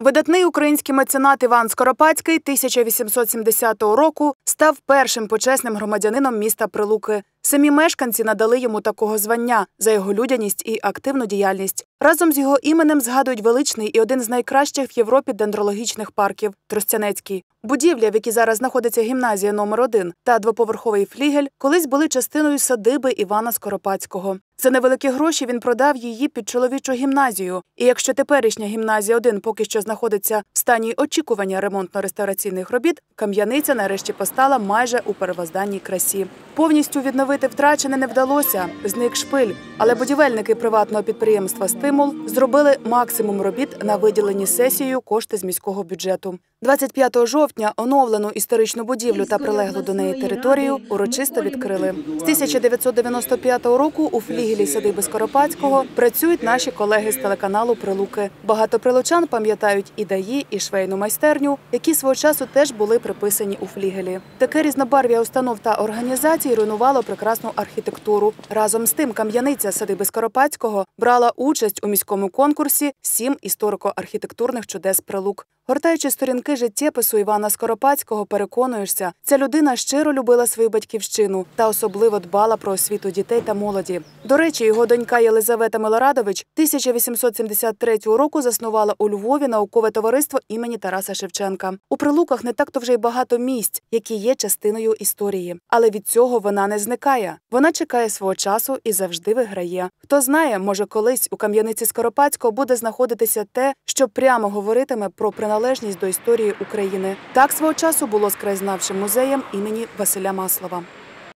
Видатний український меценат Іван Скоропадський 1870 року став першим почесним громадянином міста Прилуки. Самі мешканці надали йому такого звання за його людяність і активну діяльність. Разом з його іменем згадують величний і один з найкращих в Європі дендрологічних парків Тростянецький. Будівля, в якій зараз знаходиться гімназія номер 1 та двоповерховий флігель, колись були частиною садиби Івана Скоропадського. За невеликі гроші він продав її під чоловічу гімназію. І якщо теперішня гімназія 1 поки що знаходиться в стані очікування ремонтно-реставраційних робіт, кам'яниця нарешті постала майже у первозданній красі. Повністю відновити втрачене не вдалося. Зник шпиль, але будівельники приватного підприємства Стимул зробили максимум робіт на виділені сесією кошти з міського бюджету. 25 жовтня оновлену історичну будівлю та прилеглу до неї територію урочисто відкрили. З 1995 року у флігелі садиби Скоропадського працюють наші колеги з телеканалу Прилуки. Багато прилучан пам'ятають і даї, і швейну майстерню, які свого часу теж були приписані у флігелі. Таке різнобарв'я установ та організацій руйнувало прекрасну архітектуру. Разом з тим, кам'яниця садиби Скоропадського брала участь у міському конкурсі Сім історико-архітектурних чудес прилук. Гортаючи сторінки життєпису Івана Скоропадського, переконуєшся, ця людина щиро любила свою батьківщину та особливо дбала про освіту дітей та молоді. До речі, його донька Єлизавета Милорадович 1873 року заснувала у Львові наукове товариство імені Тараса Шевченка. У прилуках не так то вже й багато місць, які є частиною історії. Але від цього вона не зникає. Вона чекає свого часу і завжди виграє. Хто знає, може колись у кам'яниці Скоропадського буде знаходитися те, що прямо говоритиме про приналежність до історії України. Так свого часу було з краєзнавчим музеєм імені Василя Маслова.